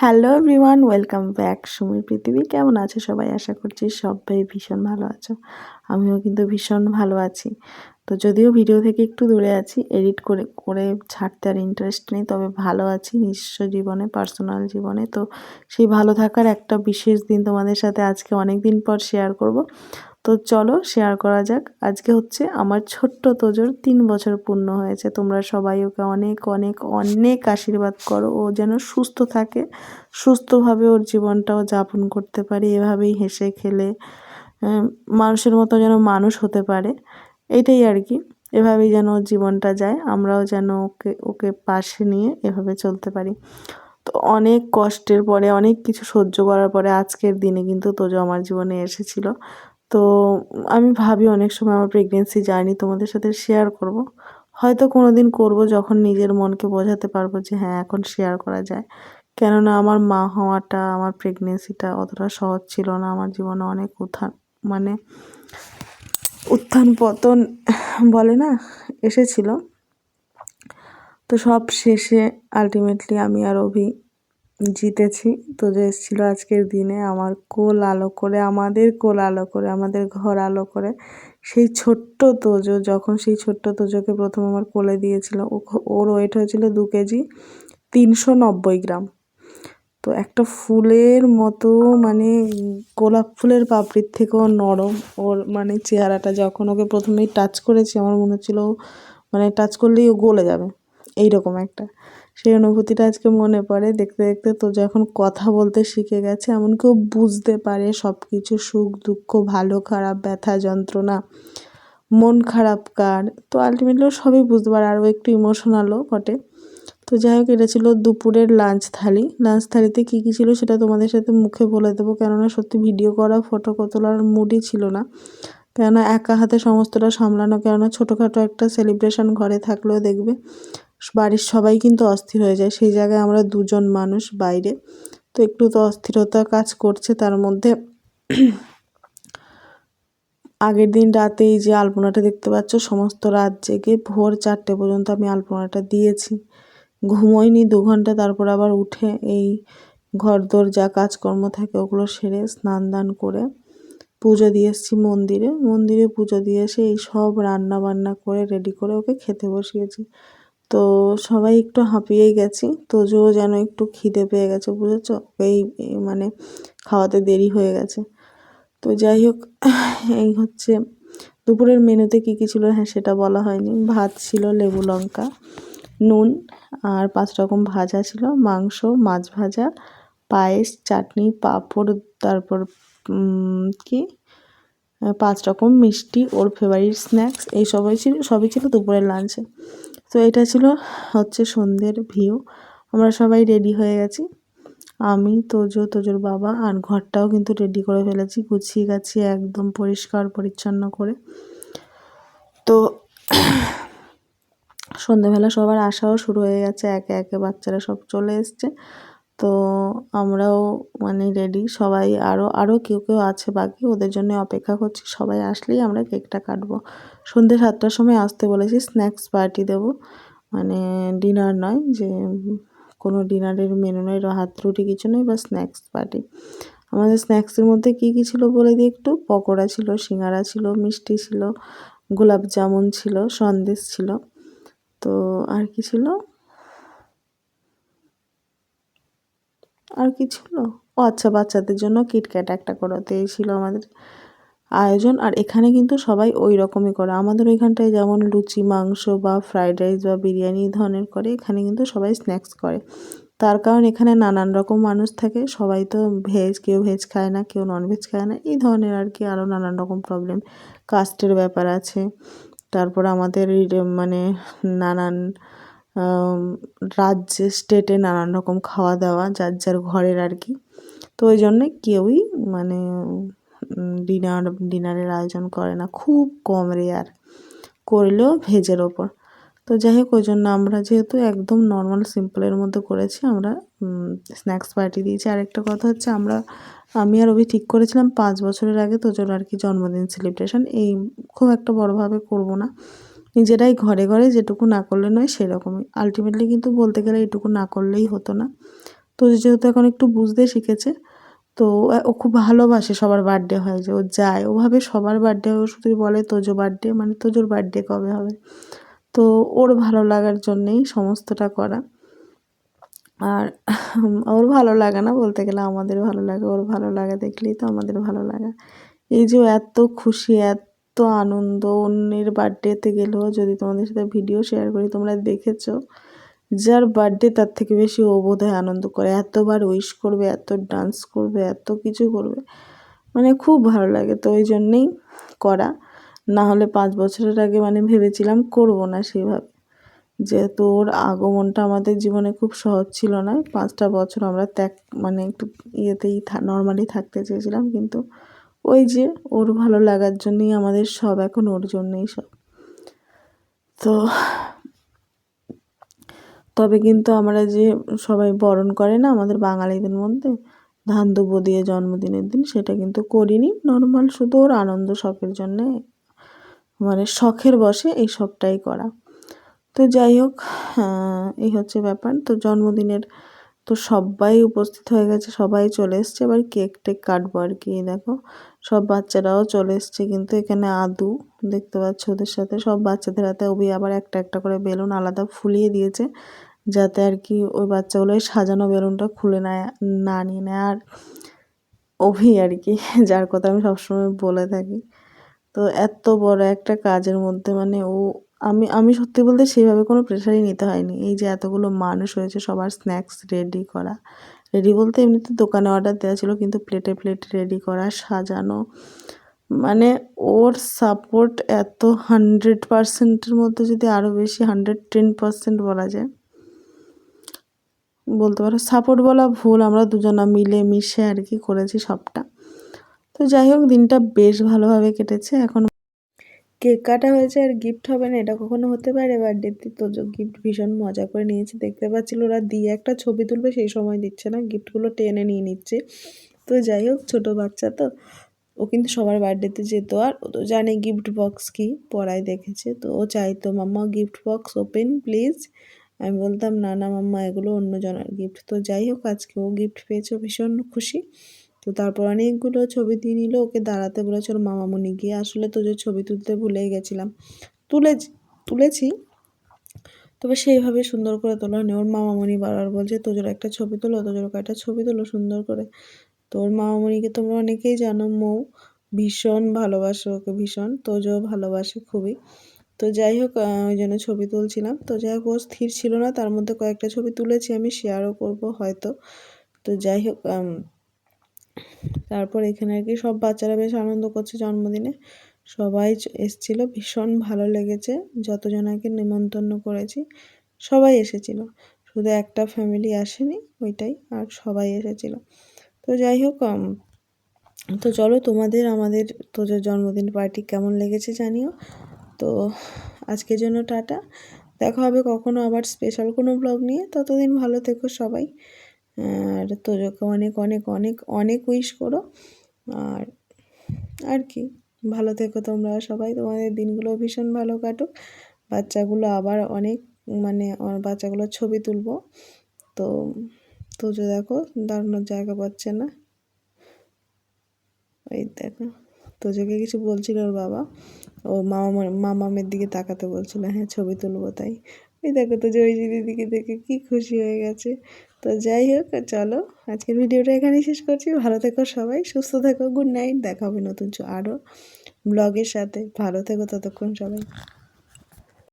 Hello everyone welcome back সুমির পৃথিবী, কেমন আছে সবাই? আশা করছি সবাই ভীষণ ভালো আছো। আমিও কিন্তু ভীষণ ভালো আছি। তো যদিও ভিডিও থেকে একটু দূরে আছি, এডিট করে করে ছাড়তে আর ইন্টারেস্ট নেই, তবে ভালো আছি নিজস্ব জীবনে পার্সোনাল জীবনে। তো সেই ভালো থাকার একটা বিশেষ দিন তোমাদের সাথে আজকে অনেক দিন পর শেয়ার করব। তো চলো শেয়ার করা যাক। আজকে হচ্ছে আমার ছোট্ট তোজোর তিন বছর পূর্ণ হয়েছে। তোমরা সবাই ওকে অনেক অনেক অনেক আশীর্বাদ করো। ও যেন সুস্থ থাকে, সুস্থভাবে ওর জীবনটাও যাপন করতে পারে, এভাবেই হেসে খেলে মানুষের মতো যেন মানুষ হতে পারে। এটাই আর কি। এভাবেই যেন জীবনটা যায়। আমরাও যেন ওকে ওকে পাশে নিয়ে এভাবে চলতে পারি। তো অনেক কষ্টের পরে, অনেক কিছু সহ্য করার পরে আজকের দিনে কিন্তু তোজো আমার জীবনে এসেছিল। তো আমি ভাবি অনেক সময় আমার প্রেগনেন্সি জার্নি তোমাদের সাথে শেয়ার করব। হয়তো কোনো দিন করব যখন নিজের মনকে বোঝাতে পারব যে হ্যাঁ এখন শেয়ার করা যায়। কেননা আমার মা হওয়াটা, আমার প্রেগনেন্সিটা অতটা সহজ ছিল না। আমার জীবনে অনেক উত্থান মানে উত্থান পতন বলে না, এসেছিল। তো সব শেষে আলটিমেটলি আমি আর অভি জিতেছি। তো যে এসেছিল আজকের দিনে আমার কোল আলো করে, আমাদের কোল আলো করে, আমাদের ঘর আলো করে, সেই ছোট্ট তোজো, যখন সেই ছোট্ট তোজোকে প্রথম আমার কোলে দিয়েছিল ওর ওয়েট হয়েছিল দু কেজি তিনশো নব্বই গ্রাম। তো একটা ফুলের মতো মানে গোলাপ ফুলের পাপড়ির থেকেও নরম ওর মানে চেহারাটা, যখন ওকে প্রথমেই টাচ করেছি, আমার মনে হচ্ছিল মানে টাচ করলেই ও গলে যাবে। এইরকম একটা। সেই অনুভূতিটা আজকে মনে পড়ে। দেখতে দেখতে তো যখন কথা বলতে শিখে গেছে এমনকি ও বুঝতে পারে সব কিছু সুখ, দুঃখ, ভালো, খারাপ, ব্যথা, যন্ত্রণা, মন খারাপ কার? তো আলটিমেটলি ও সবই বুঝতে পারে, আরও একটু ইমোশনালও বটে। তো যাই হোক, এটা ছিল দুপুরের লাঞ্চ থালি। লাঞ্চ থালিতে কী কী ছিল সেটা তোমাদের সাথে মুখে বলে দেবো। কেননা সত্যি ভিডিও করা ফটো তোলার মুডই ছিল না। কেননা একা হাতে সমস্তটা সামলানো, কেননা ছোটোখাটো একটা সেলিব্রেশন ঘরে থাকলেও দেখবে বাড়ির সবাই কিন্তু অস্থির হয়ে যায়। সেই জায়গায় আমরা দুজন মানুষ বাইরে। তো একটু তো অস্থিরতা কাজ করছে তার মধ্যে। আগের দিন রাতেই যে আলপনাটা দেখতে পাচ্ছ, সমস্ত রাত জেগে ভোর চারটে পর্যন্ত আমি আলপনাটা দিয়েছি। ঘুমোইনি দু ঘণ্টা, তারপর আবার উঠে এই ঘর দোর যা কাজকর্ম থাকে ওগুলো সেরে স্নান দান করে পুজো দিয়ে এসেছি মন্দিরে। মন্দিরে পুজো দিয়ে এসে এই সব রান্না বান্না করে রেডি করে ওকে খেতে বসিয়েছি। তো সবাই একটু হাঁপিয়েই গেছি। তো তোজো যেন একটু খিদে পেয়ে গেছে, বুঝেছ? এই মানে খাওয়াতে দেরি হয়ে গেছে। তো যাই হোক, এই হচ্ছে দুপুরের মেনুতে কী কী ছিল? হ্যাঁ সেটা বলা হয়নি। ভাত ছিল লেবু লঙ্কা, নুন আর পাঁচ রকম ভাজা ছিল। মাংস, মাছ ভাজা, পায়েস, চাটনি, পাঁপড়, তারপর কি? পাঁচ রকম মিষ্টি, ওর ফেভারিট স্ন্যাক্স এই সবই ছিল সবই ছিল দুপুরের লাঞ্চে তো এটা ছিল হচ্ছে সন্ধ্যের ভিউ। আমরা সবাই রেডি হয়ে গেছি। আমি, তোজো, তোজোর বাবা আর ঘরটাও কিন্তু রেডি করে ফেলেছি, গুছিয়ে গাছিয়ে একদম পরিষ্কার, পরিচ্ছন্ন করে। তো সন্ধ্যেবেলা সবার আসাও শুরু হয়ে গেছে, একে একে বাচ্চারা সব চলে এসছে। তো আমরাও মানে রেডি সবাই আরও আরও কেউ কেউ আছে বাকি, ওদের জন্য অপেক্ষা করছি। সবাই আসলেই আমরা কেকটা কাটবো। সন্ধ্যে সাতটার সময় আসতে বলেছি স্ন্যাক্স পার্টি দেব। মানে ডিনার নয় যে কোনো ডিনারের মেনু নয়, হাত রুটি কিছু নয় বা স্ন্যাক্স পার্টি আমাদের স্ন্যাক্সের মধ্যে কী কী ছিল বলে দিই একটু? পকোড়া ছিল, সিঙ্গারা ছিল, মিষ্টি ছিল, গোলাপ জামুন ছিল, সন্দেশ ছিল। তো আর কি ছিল? আর কি ছিল ও আচ্ছা বাচ্চাদের জন্য কিটক্যাট একটা করাতে ছিল আমাদের আয়োজন। আর এখানে কিন্তু সবাই ওই রকমই করে। আমাদের ওইখানটায় যেমন লুচি, মাংস বা ফ্রাইড রাইস বা বিরিয়ানি ধরনের করে, এখানে কিন্তু সবাই স্ন্যাক্স করে। তার কারণ এখানে নানান রকম মানুষ থাকে। সবাই তো ভেজ, কেউ ভেজ খায় না, কেউ ননভেজ খায় না। এই ধরনের আর কি আরও নানান রকম প্রবলেম কাস্টের ব্যাপার আছে। তারপর আমাদের মানে নানান রাজ্যে স্টেটে নানান রকম খাওয়া দাওয়া যার যার ঘরের আর কি তো ওই জন্যে কেউই মানে ডিনার ডিনারের আয়োজন করে না। খুব কম রেয়ার করলেও ভেজের ওপর। তো যাই হোক, ওই জন্য আমরা যেহেতু একদম নর্মাল সিম্পলের মধ্যে করেছি, আমরা স্ন্যাক্স পার্টি দিয়েছি। আরেকটা কথা হচ্ছে, আমরা, আমি আর অভি ঠিক করেছিলাম পাঁচ বছরের আগে তো তোজোর আর কি জন্মদিন সেলিব্রেশন এই খুব একটা বড়োভাবে করব না। নিজেরাই ঘরে ঘরে যেটুকু না করলে নয় সেরকমই। আলটিমেটলি কিন্তু বলতে গেলে এইটুকু না করলেই হতো না। তো যেহেতু এখন একটু বুঝতে শিখেছে, তো ও খুব ভালোবাসে সবার বার্থডে হয় যে ও যায়। ওভাবে সবার বার্থডে ও শুধুই বলে তোজো বার্থডে মানে তোজোর বার্থডে কবে হবে? তো ওর ভালো লাগার জন্যেই সমস্তটা করা। আর ওর ভালো লাগে না বলতে গেলে আমাদের ভালো লাগে। ওর ভালো লাগে দেখলেই তো আমাদের ভালো লাগে। এই যে এত খুশি, এত আনন্দ, অন্যের বার্থডেতে গেলেও যদি তোমাদের সাথে ভিডিও শেয়ার করি, তোমরা দেখেছ যার বার্থডে তার থেকে বেশি ও বোধহয় আনন্দ করে। এতবার উইশ করবে, এত ডান্স করবে, এত কিছু করবে। মানে খুব ভালো লাগে তো ওই জন্যেই করা। না হলে পাঁচ বছরের আগে মানে ভেবেছিলাম করব না সেভাবে। যেহেতু ওর আগমনটা আমাদের জীবনে খুব সহজ ছিল না। পাঁচটা বছর আমরা ত্যাগ মানে একটু ইয়েতেই নর্মালি থাকতে চেয়েছিলাম কিন্তু ওই যে ওর ভালো লাগার জন্যই আমাদের সব, এখন ওর জন্যই সব। তো তবে কিন্তু আমরা যে সবাই বরণ করে না আমাদের বাঙালিদের মধ্যে ধান দুব্বো দিয়ে জন্মদিনের দিন সেটা কিন্তু করিনি। নর্মাল শুধু ওর আনন্দ শখের জন্যে মানে শখের বসে এই সবটাই করা। তো যাই হোক এই হচ্ছে ব্যাপার। তো জন্মদিনের তো সবাই উপস্থিত হয়ে গেছে, সবাই চলে এসছে। এবার কেক টেক কাটবো আর কি দেখো। সব বাচ্চারাও চলে এসছে, কিন্তু এখানে আদু, দেখতে পাচ্ছ ওদের সাথে। সব বাচ্চাদের হাতে ওবি আবার একটা একটা করে বেলুন আলাদা ফুলিয়ে দিয়েছে, যাতে আর কি ওই বাচ্চাগুলো সাজানো বেলুনটা খুলে নেয়, না নিয়ে নেয়। আর অভি আর কি, যার কথা আমি সবসময় বলে থাকি। তো এত বড় একটা কাজের মধ্যে মানে ও আমি আমি সত্যি বলতে সেইভাবে কোনো প্রেশারই নিতে হয়নি। এই যে এতগুলো মানুষ হয়েছে সবার স্ন্যাক্স রেডি করা। রেডি বলতে এমনিতে দোকানে অর্ডার দেওয়া ছিল, কিন্তু প্লেটে প্লেট রেডি করা, সাজানো। মানে ওর সাপোর্ট এত হান্ড্রেড পার্সেন্টের মধ্যে যদি আরও বেশি হান্ড্রেড টেন পার্সেন্ট বলা যায়। বলতে পারো সাপোর্ট বলা ভুল, আমরা দুজনা মিলে মিশে আর কি করেছি সবটা। তো যাই হোক, দিনটা বেশ ভালোভাবে কেটেছে। এখন কেক কাটা হয়েছে আর গিফট হবে না, এটা কখনো হতে পারে? বার্থডেতে তো গিফট ভীষণ মজা করে নিয়েছে, দেখতে পাচ্ছিল ওরা দিয়ে একটা ছবি তুলবে, সেই সময় দিচ্ছে না গিফটগুলো টেনে নিয়ে নিচ্ছে। তো যাই হোক, ছোটো বাচ্চা তো, ও কিন্তু সবার বার্থডেতে যেত আর ও তো জানে গিফট বক্স কি, পড়ায় দেখেছে। তো ও চাইতো, mamma gift box open please আমি বলতাম, না না, মাম্মা, এগুলো অন্য জনের গিফট তো যাই হোক, আজকে ও গিফট পেয়েছে, ভীষণ খুশি। তো তারপর অনেকগুলো ছবি দিয়ে নিল, ওকে দাঁড়াতে বলেছে ওর মামামণি গিয়ে আসলে তো যে ছবি তুলতে ভুলেই গেছিলাম। তুলে তুলেছি। তবে সেইভাবে সুন্দর করে তোলা নেই ওর মামামণি বারবার বলছে তোজোর একটা ছবি তোলো তোজোর একটা ছবি তোলো সুন্দর করে। তো ওর মামামণিকে তোমরা অনেকেই জানো, মৌ ভীষণ ভালোবাসে ওকে, ভীষণ। তোজো ভালোবাসে খুবই। তো যাই হোক ওই জন্য ছবি তুলছিলাম। তো যাই হোক, ও স্থির ছিল না, তার মধ্যে কয়েকটা ছবি তুলেছি আমি শেয়ারও করব হয়তো। তো যাই হোক তারপর এখানে আর কি সব বাচ্চারা বেশ আনন্দ করছে জন্মদিনে। সবাই এসছিল, ভীষণ ভালো লেগেছে যতজনাকে নিমন্ত্রণ করেছি, সবাই এসেছিল। শুধু একটা ফ্যামিলি আসেনি, ওইটাই, আর সবাই এসেছিল। তো যাই হোক তো চলো তোমাদের, আমাদের তোদের জন্মদিন পার্টি কেমন লেগেছে জানিও। তো আজকের জন্য টাটা। দেখা হবে কখনো আবার স্পেশাল কোনো ব্লগ নিয়ে। ততদিন ভালো থেকো সবাই। আর তোজোকে অনেক অনেক অনেক অনেক উইশ করো। আর আর কি, ভালো থেকো তোমরা সবাই। তোমাদের দিনগুলো ভীষণ ভালো কাটুক। বাচ্চাগুলো আবার অনেক মানে বাচ্চাগুলোর ছবি তুলবো। তো তোজো দেখো, দাঁড়ানোর জায়গা পাচ্ছে না। এই দেখো, তোজোকে কিছু বলছিল ওর বাবা। ও মামা, মামামের দিকে তাকাতে বলছিল হ্যাঁ ছবি তুলবো তাই। ওই দেখো তো জয়জিদির দিকে দেখে কি খুশি হয়ে গেছে। তো যাই হোক, চলো আজকের ভিডিওটা এখানেই শেষ করছি। ভালো থেকো সবাই, সুস্থ থেকো, গুড নাইট। দেখা হবে নতুন আরও ব্লগের সাথে। ভালো থেকো ততক্ষণ সবাই।